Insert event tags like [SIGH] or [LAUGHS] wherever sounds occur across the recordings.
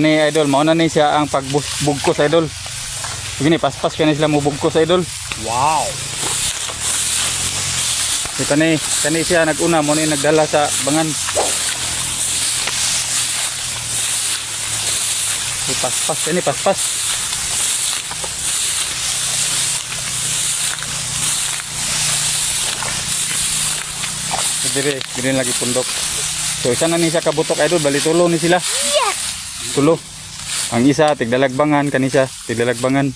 Kani idol, mauna ni siya ang pagbugkos idol. Gini paspas kani sila mo bugkos idol. Wow. So, kani kani siya naguna mo ni nagdala sa bangan. So, paspas kani paspas. Dire, dire lagi pundok. So isa na ni siya kabutok idol, bali tulo ni sila. Tulo. Ang isa tigdalagbangan kani siya, tigdalagbangan.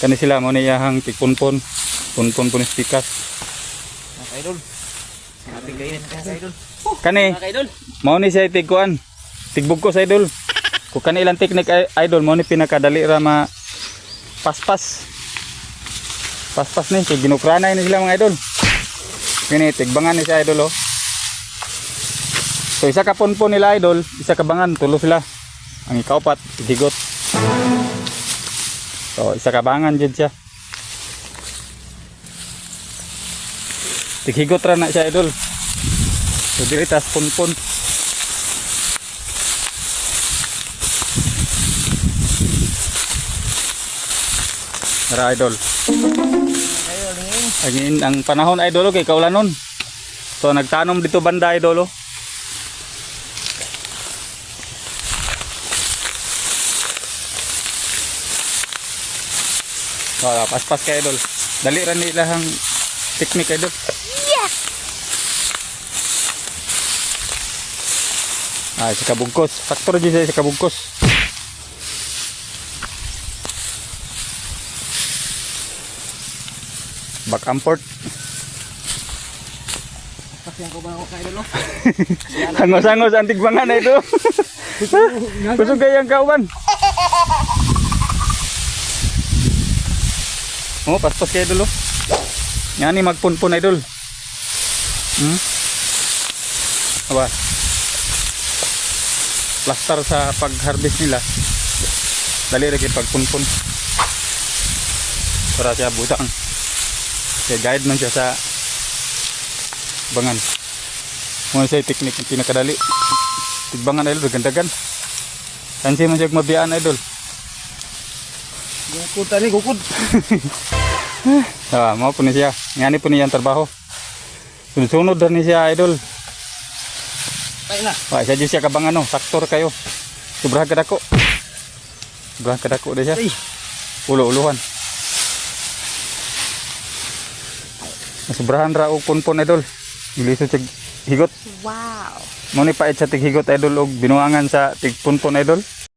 Kani sila mo ni iyahang tigpunpon. Punpon punis pikas. Mga kaidol. Ating kainin ka sa idol. Kani. Mao ni siya tigkuan. Tigbugkos idol. Kung kani ilang teknik idol mao ni pinakadali ra ma paspas. Paspas ni kay ginukranay ni sila mga idol. Kini tigbangan ni siya idol oh. So isa ka punpon nila idol, isa ka bangan tulo sila. Ang ikaupat higot. So isa ka bangan jud siya. Tighigot ra na siya idol. So diri tas punpon. Tara idol. Ang, ang panahon idol kay kaulanon. So nagtanom dito banda idol. oh. So paspas kay idol. Dali ra nila ang teknik idol. Ah, sa kabugkos. Faktor siya sa kabugkos. Back and forth. Pasyan ko ba ako kaidol no? [LAUGHS] Hangos-hangos ang tigbangan na [LAUGHS] ito. Kusog kayang kauban. Oh, paspas kayo dulo. Yan ni magpunpun idol. Hmm? Aba. Plaster sa pag-harvest nila. Dali rin kayo pagpunpun. Para siya butang. Kaya guide man siya sa bangan. Muna siya teknik yung pinakadali. Tigbangan idol, gandagan. Kansi man siya mabiyaan idol. Gukod tani gukod. [LAUGHS] Ah, mau po ni siya. Ngani po niya ang trabaho. Sunod na ni siya idol. Tay na. Wa siya siya kabang ano, saktor kayo. Sobrang kadako. Sobrang kadako na siya. Ay. Ulo-uluhan. Sobrahan ra og punpon idol. Ilisod siya higot. Wow. Mo ni pait sa tighigot idol og binuangan sa tigpunpon idol.